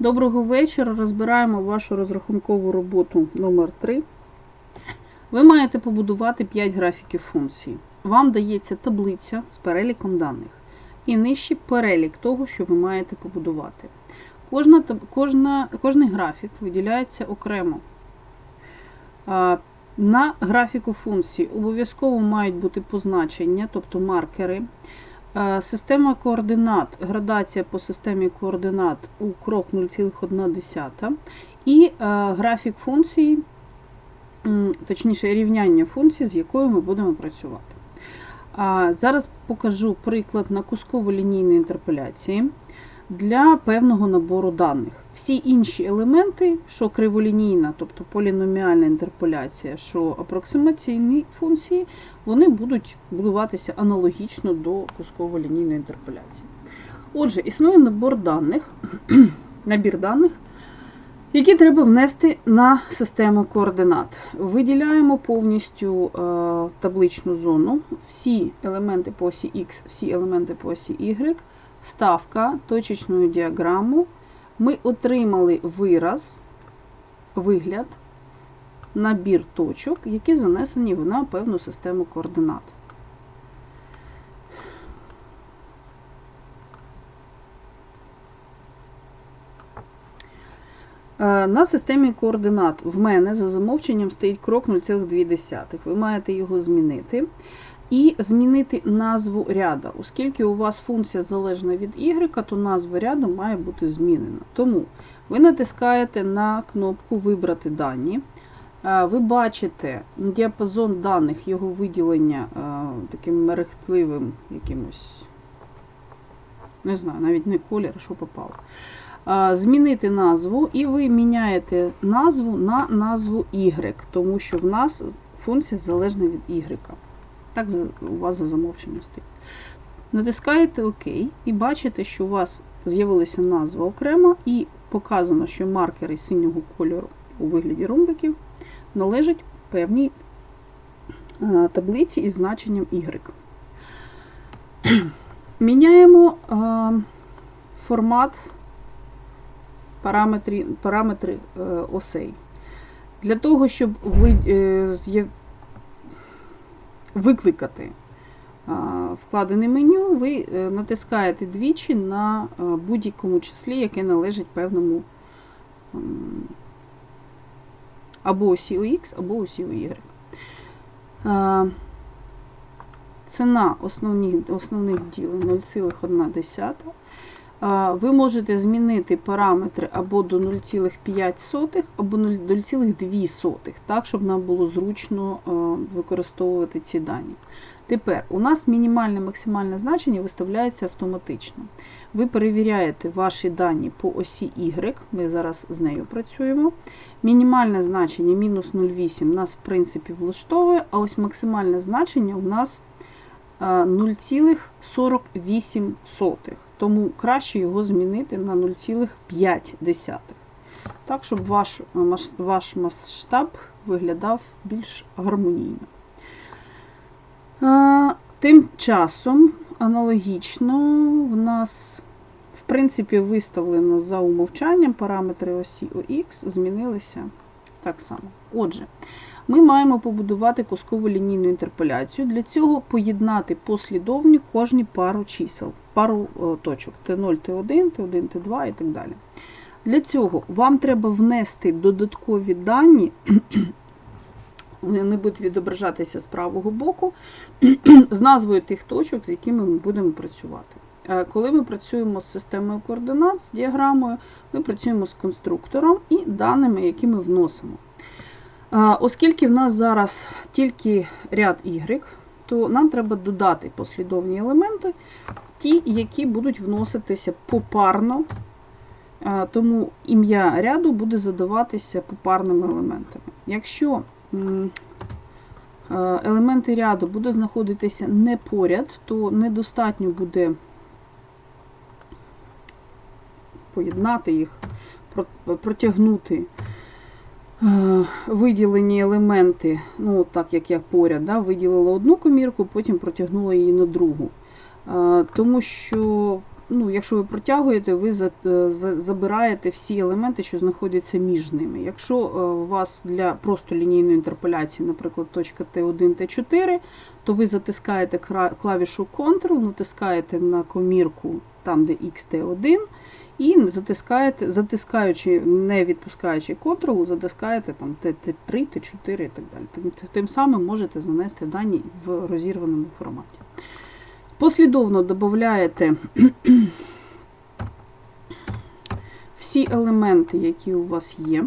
Доброго вечора. Розбираємо вашу розрахункову роботу номер 3 Ви маєте побудувати 5 графіків функцій. Вам дається таблиця з переліком даних. І нижче перелік того, що ви маєте побудувати. Кожна, кожна, кожний графік виділяється окремо. На графіку функцій обов'язково мають бути позначення, тобто маркери. Е, Система координат, градація по системі координат у крок 0,1 і е, графік функції, точніше рівняння функцій, з якою ми будемо працювати. Зараз покажу приклад на кусково-лінійної інтерполяції для певного набору даних. Всі інші елементи, що криволінійна, тобто поліноміальна інтерполяція, що апроксимаційні функції, вони будуть будуватися аналогічно до кусково-лінійної інтерполяції. Отже, існує набор даних, набір даних, які треба внести на систему координат. Виділяємо повністю е, табличну зону, всі елементи по осі X, всі елементи по осі Y, вставка точечної діаграму. Ми отримали вираз, вигляд, набір точок, які занесені на певну систему координат. Е, На системі координат в мене за замовченням стоїть крок 0,2. Ви маєте його змінити. І змінити назву ряда. Оскільки у вас функція залежна від y, то назва ряду має бути змінена. Тому ви натискаєте на кнопку Вибрати дані. Ви бачите діапазон даних, його виділення таким мерехтливим якимось, не знаю, навіть не колір, що попало. Змінити назву, і ви міняєте назву на назву y, тому що в нас функція залежна від y. Так у вас за замовченням стоїть. Натискаєте ОК і бачите, що у вас з'явилася назва окремо, і показано, що маркери синього кольору у вигляді ромбиків належать певній е, таблиці із значенням Y. Міняємо е, формат параметри, параметри е, осей. Для того, щоб ви, викликати вкладене меню, ви е, натискаєте двічі на е, будь-якому числі, яке належить певному або осі X, або осі Y. Ціна основних, основних ділень 0,1. Ви можете змінити параметри або до 0,5, або 0,2, так, щоб нам було зручно е, використовувати ці дані. Тепер у нас мінімальне максимальне значення виставляється автоматично. Ви перевіряєте ваші дані по осі Y, ми зараз з нею працюємо. Мінімальне значення мінус 0,8 нас, в принципі, влаштовує, а ось максимальне значення у нас 0,48. Тому краще його змінити на 0,5. Так, щоб ваш, ваш масштаб виглядав більш гармонійно. Тим часом, аналогічно, в нас, в принципі, виставлено за умовчанням параметри осі OX змінилися так само. Отже, ми маємо побудувати кускову лінійну інтерполяцію. Для цього поєднати послідовні кожні пару чисел, пару е, точок Т0, Т1, Т1, Т2 і так далі. Для цього вам треба внести додаткові дані, вони будуть відображатися з правого боку, з назвою тих точок, з якими ми будемо працювати. Е, Коли ми працюємо з системою координат, з діаграмою, ми працюємо з конструктором і даними, які ми вносимо. Оскільки в нас зараз тільки ряд Y, то нам треба додати послідовні елементи, ті, які будуть вноситися попарно, тому ім'я ряду буде задаватися попарними елементами. Якщо елементи ряду будуть знаходитися не поряд, то недостатньо буде поєднати їх, протягнути виділені елементи, ну так як я поряд, да, виділила одну комірку, потім протягнула її на другу. Е, Тому що ну, якщо ви протягуєте, ви е, за- забираєте всі елементи, що знаходяться між ними. Якщо е, у вас для просто лінійної інтерполяції, наприклад, точка Т1, Т4, то ви затискаєте клавішу Ctrl, натискаєте на комірку там, де XT1, і затискаєте, затискаючи, не відпускаючи Ctrl, затискаєте там Т3, Т4 і так далі. Тим, тим самим можете занести дані в розірваному форматі. Послідовно додаєте всі елементи, які у вас є.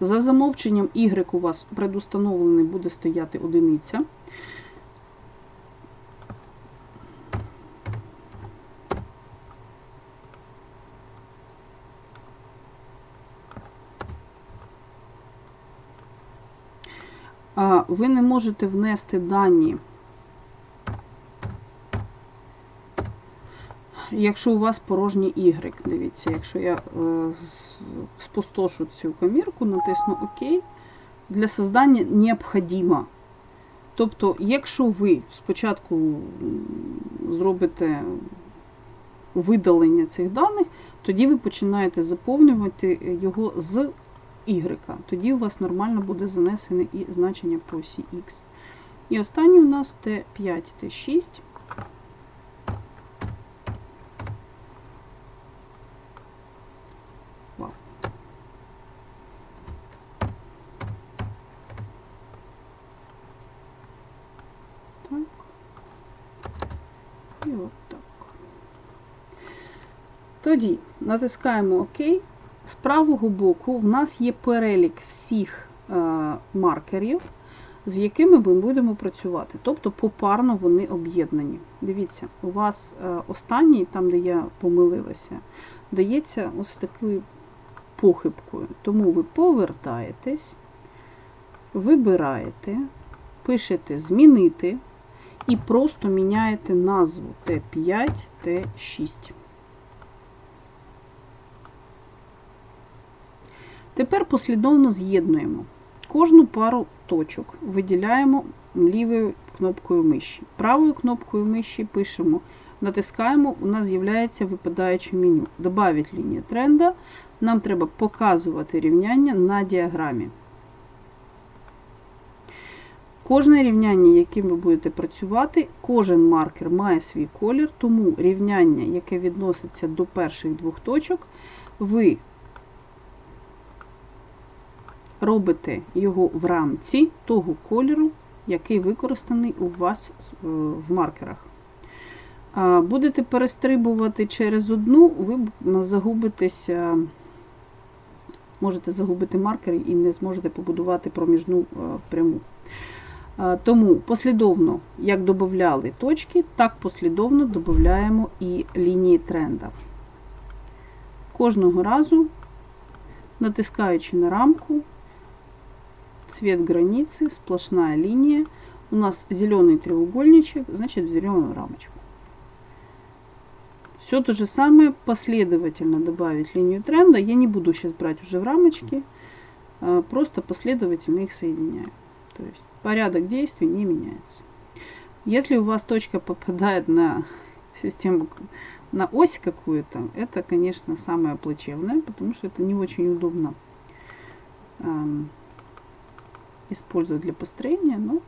За замовченням Y у вас предустановлений буде стояти одиниця. Ви не можете внести дані, якщо у вас порожній Y. Дивіться, якщо я е, спустошу цю комірку, натисну ОК, для создання необхідно. Тобто, якщо ви спочатку зробите видалення цих даних, тоді ви починаєте заповнювати його з Y. Тоді у вас нормально буде занесене і значення по осі X. І останній у нас Т5, Т6. Так. І от. Тоді натискаємо ОК. З правого боку в нас є перелік всіх е, маркерів, з якими ми будемо працювати. Тобто попарно вони об'єднані. Дивіться, у вас е, останній, там де я помилилася, дається ось такою похибкою. Тому ви повертаєтесь, вибираєте, пишете Змінити і просто міняєте назву Т5, Т6. Тепер послідовно з'єднуємо. Кожну пару точок виділяємо лівою кнопкою миші. Правою кнопкою миші пишемо, натискаємо, у нас з'являється випадаюче меню. Добавить лінію тренда. Нам треба показувати рівняння на діаграмі. Кожне рівняння, яким ви будете працювати, кожен маркер має свій колір, тому рівняння, яке відноситься до перших двох точок, ви робите його в рамці того кольору, який використаний у вас е, в маркерах. Будете перестрибувати через одну, ви загубитеся, можете загубити маркер і не зможете побудувати проміжну е, пряму. Тому послідовно, як додавали точки, так послідовно додаємо і лінії тренда. Кожного разу, натискаючи на рамку, цвет границы, сплошная линия. У нас зеленый треугольничек, значит зеленую рамочку. Все то же самое, последовательно добавить линию тренда. Я не буду сейчас брать уже в рамочки, а просто последовательно их соединяю. То есть порядок действий не меняется. Если у вас точка попадает на систему, на ось какую-то, это, конечно, самое плачевное, потому что это не очень удобно ам, использовать для построения, но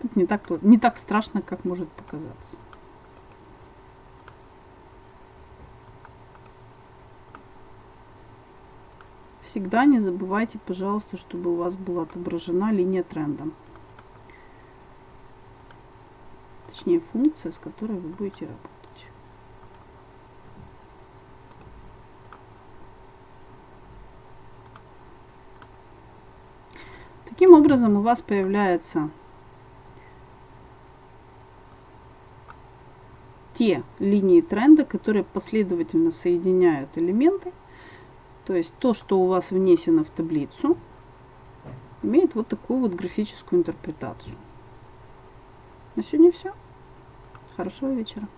это не так, не так страшно, как может показаться. Всегда не забывайте, пожалуйста, чтобы у вас была отображена линия тренда. Точнее, функция, с которой вы будете работать. Таким образом у вас появляются те линии тренда, которые последовательно соединяют элементы. То есть то, что у вас внесено в таблицу, имеет вот такую вот графическую интерпретацию. На сегодня все. Хорошего вечера.